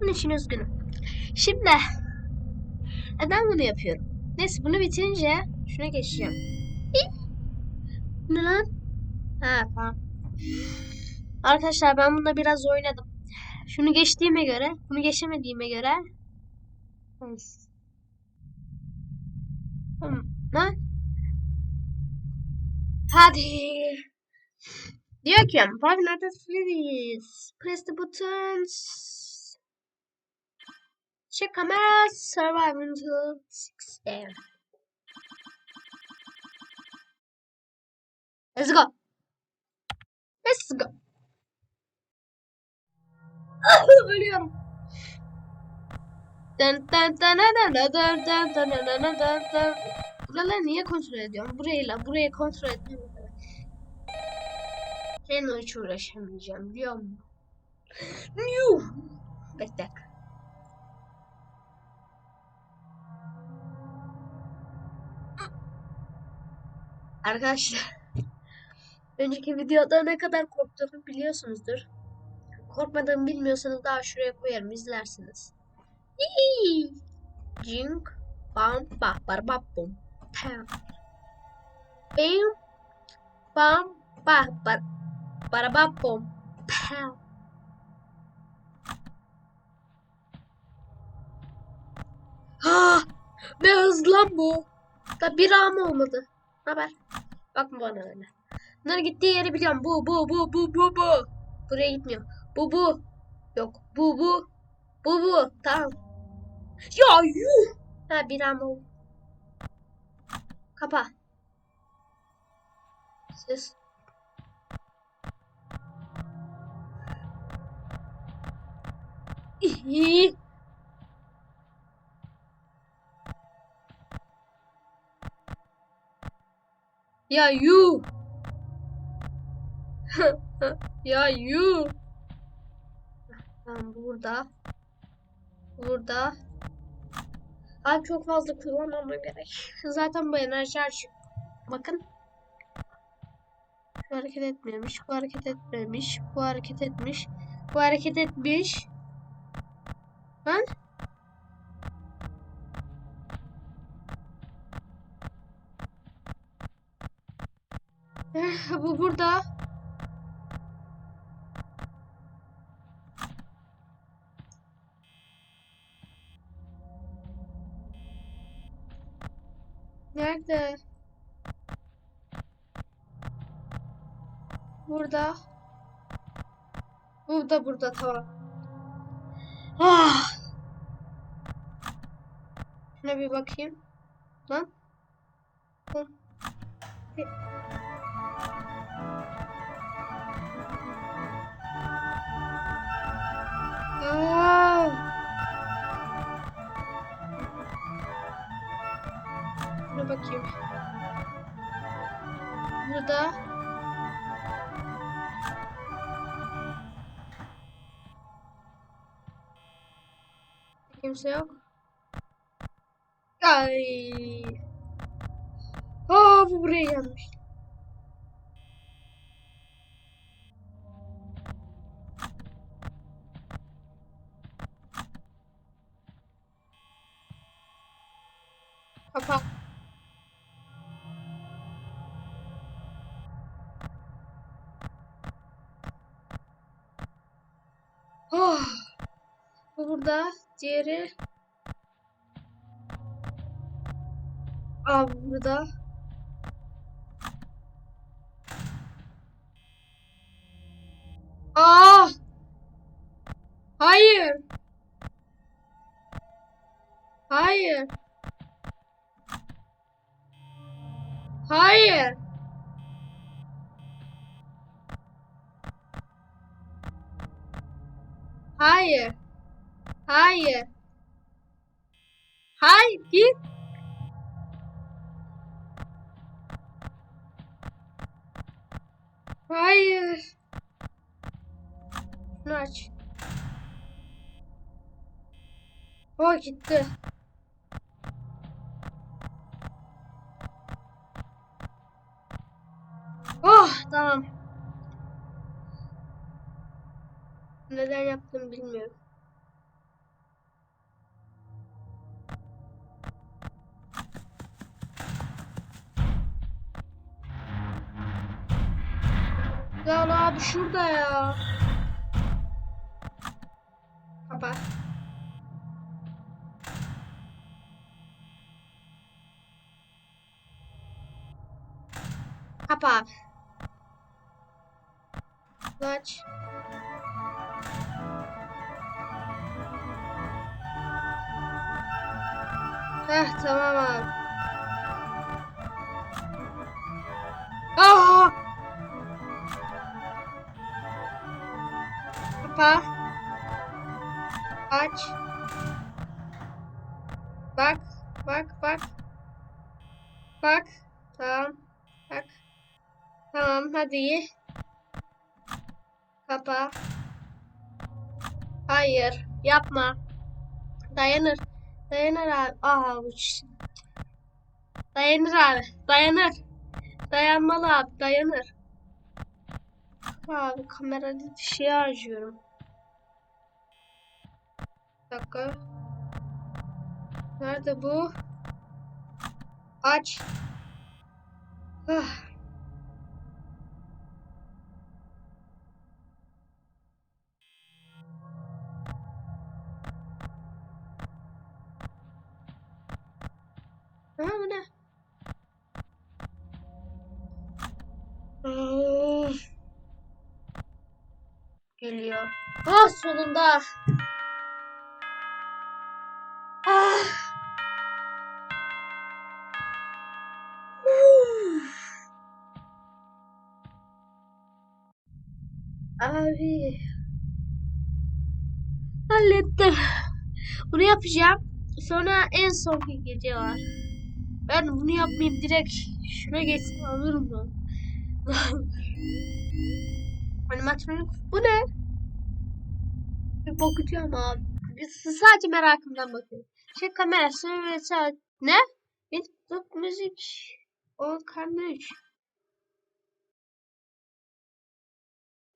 Bunun için üzgünüm. Şimdi neden bunu yapıyorum? Neyse bunu bitirince şuna geçeceğim. Ne lan? Ha tamam. Arkadaşlar ben bunda biraz oynadım. Şunu geçtiğime göre, bunu geçemediğime göre. Tamam. Lan. Hadi. Diyor ki at Freddy's. Press the buttons. Check camera. Survive until 6 a.m. Let's go. Let's go. Ölüyorum. Dın dın dın dın dın dın dın dın dın dın dın dın. Buraları niye kontrol ediyorum? Burayla burayı kontrol etmiyorum. Seninle hiç uğraşamayacağım biliyor musun? Yuh! Bekle. Arkadaşlar önceki videoda ne kadar korktuğumu biliyorsunuzdur. Korkmadığımı bilmiyorsanız daha şuraya koyarım izlersiniz. Jink bam ba bar ba bum pam. Bim bam ba bar bar ba bum pam. Ha! Ne hızlı lan bu. Da bir am olmadı. Haber. Bakma bana öyle. Bunların gittiği yeri biliyorum. Bu bu bu bu bu bu. Buraya gitmiyor. Bu bu. Yok. Bu bu. Bu bu. Tamam. Ya yuh. Ha bir an oldu. Kapa. Ses. İyi. Ya yuh. ya yuh. Tamam burada. Burada. Abi çok fazla kullanmama gerek. Zaten bu enerji harcıyor. Bakın. Bu hareket etmemiş. Bu hareket etmemiş. Bu hareket etmiş. Bu hareket etmiş. Lan. bu burada. Nerede? Burada. Burada burada tamam. Ah. Şuna bir bakayım. Lan. Lan. Şuna bakayım. Burada. Kimse yok. Ay. Aa bu. Bu burada. Diğeri. Aa bu burada. Aa! Hayır. Hayır. Hayır. Hayır. Hayır. Hayır git. Hayır. Şunu aç. O gitti. Oh tamam. Neden yaptım bilmiyorum. Abi şurada ya. Kapa. Kapa abi. Aç. Heh tamam abi. Aa! Kapa. Aç. Bak, bak, bak. Bak. Tamam. Bak. Tamam, hadi. Kapa. Hayır, yapma. Dayanır. Dayanır abi. Aha uç. Dayanır abi. Dayanır. Dayanmalı abi. Dayanır. Abi kamerada bir şey harcıyorum. Bir dakika. Nerede bu? Aç. Ah. Ne? Of. Geliyor. Ah sonunda. Abi. Hallettim. Bunu yapacağım. Sonra en son bir gece var. Ben bunu yapmayayım direkt şuna geçsem olur mu? Animatronik bu ne? Bir bakacağım abi. Biz sadece merakımdan bakıyorum. Şey kamerası ve saat ne? Facebook müzik o kamera 3.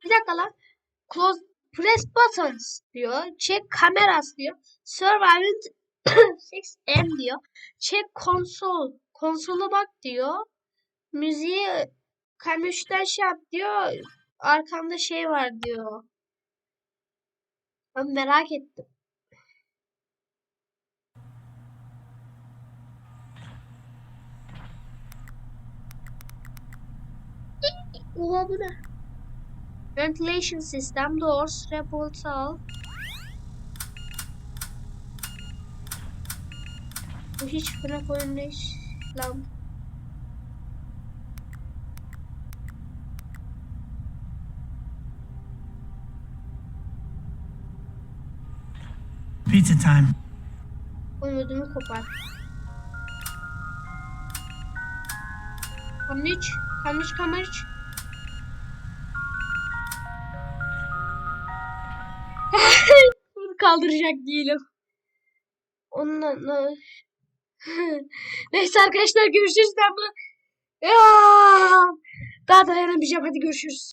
Bir dakika lan. Close press buttons diyor. Check cameras diyor. Surviving 6M diyor. Check console. Konsola bak diyor. Müziği kamera şey yap diyor. Arkamda şey var diyor. Ben merak ettim. Oha bu ne? Ventilation system, doors, repulsal. Bu hiç oyun değil lan. Pizza time. Umudumu kopar. Kamliç, kamliç, kamliç. Kaldıracak değilim. Onunla... Neyse arkadaşlar görüşürüz. Ben bunu... Daha dayanamayacağım. Hadi görüşürüz.